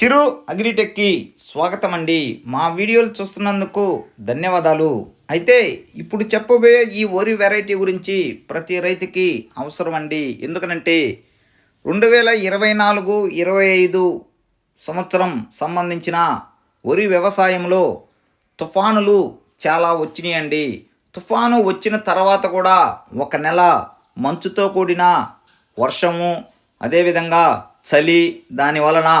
చిరు అగ్రిటెక్కి స్వాగతం అండి మా వీడియోలు చూస్తున్నందుకు ధన్యవాదాలు. అయితే ఇప్పుడు చెప్పబోయే ఈ వరి వెరైటీ గురించి ప్రతి రైతుకి అవసరం అండి ఎందుకనంటే రెండు వేల ఇరవై నాలుగు ఇరవై ఐదు సంవత్సరం సంబంధించిన వరి వ్యవసాయంలో తుఫానులు చాలా వచ్చినాయండి. తుఫాను వచ్చిన తర్వాత కూడా ఒక నెల మంచుతో కూడిన వర్షము అదేవిధంగా చలి దాని వలన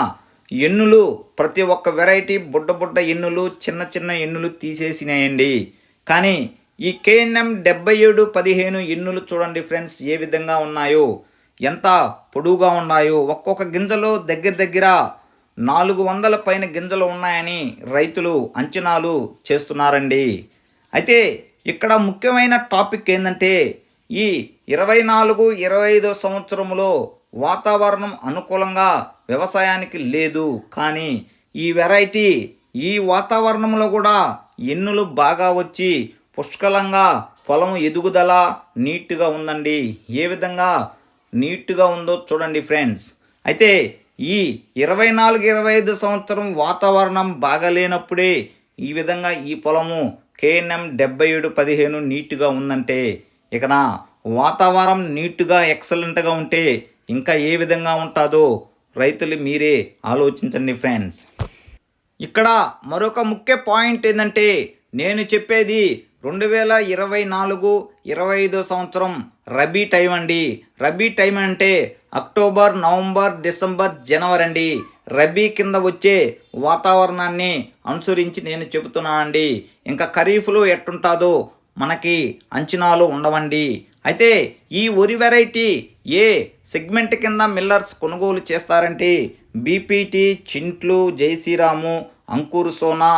ఎన్నులు ప్రతి ఒక్క వెరైటీ బుడ్డ బుడ్డ ఎన్నులు చిన్న చిన్న ఎన్నులు తీసేసినాయండి. కానీ ఈ కేఎన్ఎం డెబ్బై ఏడు పదిహేను ఎన్నులు చూడండి ఫ్రెండ్స్ ఏ విధంగా ఉన్నాయో ఎంత పొడువుగా ఉన్నాయో. ఒక్కొక్క గింజలో దగ్గర దగ్గర నాలుగు వందల పైన గింజలు ఉన్నాయని రైతులు అంచనాలు చేస్తున్నారండి. అయితే ఇక్కడ ముఖ్యమైన టాపిక్ ఏంటంటే ఈ ఇరవై నాలుగు ఇరవై ఐదో సంవత్సరంలో వాతావరణం అనుకూలంగా వ్యవసాయానికి లేదు కానీ ఈ వెరైటీ ఈ వాతావరణంలో కూడా ఎన్నులు బాగా వచ్చి పుష్కలంగా పొలం ఎదుగుదల నీట్గా ఉందండి. ఏ విధంగా నీట్గా ఉందో చూడండి ఫ్రెండ్స్. అయితే ఈ ఇరవై నాలుగు ఇరవై ఐదు సంవత్సరం వాతావరణం బాగాలేనప్పుడే ఈ విధంగా ఈ పొలము కేఎన్ఎం డెబ్బై ఏడు పదిహేను నీట్గా ఉందంటే ఇకన వాతావరణం నీట్గా ఎక్సలెంట్గా ఉంటే ఇంకా ఏ విధంగా ఉంటుందో రైతులు మీరే ఆలోచించండి ఫ్రెండ్స్. ఇక్కడ మరొక ముఖ్య పాయింట్ ఏంటంటే నేను చెప్పేది రెండు వేల ఇరవై నాలుగు ఇరవై ఐదో సంవత్సరం రబీ టైం అండి. రబీ టైం అంటే అక్టోబర్ నవంబర్ డిసెంబర్ జనవరి అండి. రబీ కింద వచ్చే వాతావరణాన్ని అనుసరించి నేను చెబుతున్నానండి. ఇంకా ఖరీఫ్లో ఎట్టుంటుందో మనకి అంచనాలు ఉండవండి. అయితే ఈ వరి వెరైటీ ఏ సెగ్మెంట్ కింద మిల్లర్స్ కొనుగోలు చేస్తారంటే బీపీటీ చింట్లు జైశ్రీరాము అంకుర్ సోనా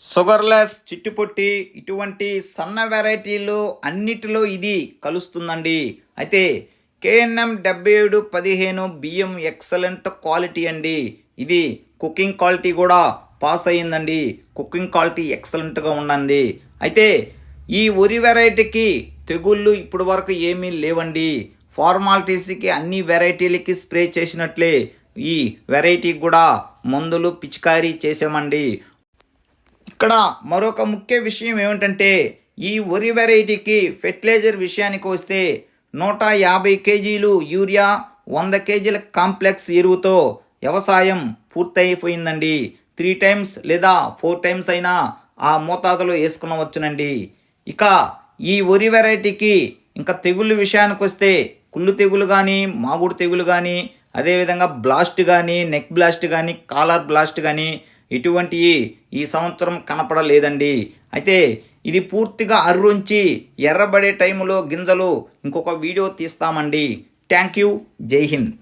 షుగర్లెస్ చిట్టుపొట్టి ఇటువంటి సన్న వెరైటీలు అన్నిటిలో ఇది కలుస్తుందండి. అయితే కేఎన్ఎం డెబ్బై ఏడు పదిహేను బియ్యం ఎక్సలెంట్ క్వాలిటీ అండి. ఇది కుకింగ్ క్వాలిటీ కూడా పాస్ అయ్యిందండి. కుకింగ్ క్వాలిటీ ఎక్సలెంట్గా ఉందండి. అయితే ఈ వరి వెరైటీకి తెగుళ్ళు ఇప్పటి వరకు ఏమీ లేవండి. ఫార్మాలిటీస్కి అన్ని వెరైటీలకి స్ప్రే చేసినట్లే ఈ వెరైటీకి కూడా మందులు పిచికారీ చేసామండి. ఇక్కడ మరొక ముఖ్య విషయం ఏమిటంటే ఈ వరి వెరైటీకి ఫెర్టిలైజర్ విషయానికి వస్తే నూట యాభై కేజీలు యూరియా వంద కేజీల కాంప్లెక్స్ ఎరువుతో వ్యవసాయం పూర్తయిపోయిందండి. త్రీ టైమ్స్ లేదా ఫోర్ టైమ్స్ అయినా ఆ మోతాదులో వేసుకునవచ్చునండి. ఇక ఈ వరి వెరైటీకి ఇంకా తెగుళ్ళ విషయానికి వస్తే కుళ్ళు తెగులు కానీ మాగుడు తెగులు కానీ అదేవిధంగా బ్లాస్ట్ కానీ నెక్ బ్లాస్ట్ కానీ కాలర్ బ్లాస్ట్ కానీ ఇటువంటి ఈ సంవత్సరం కనపడలేదండి. అయితే ఇది పూర్తిగా అర్రుంచి ఎర్రబడే టైంలో గింజలు ఇంకొక వీడియో తీస్తామండి. Thank you. జై హింద్.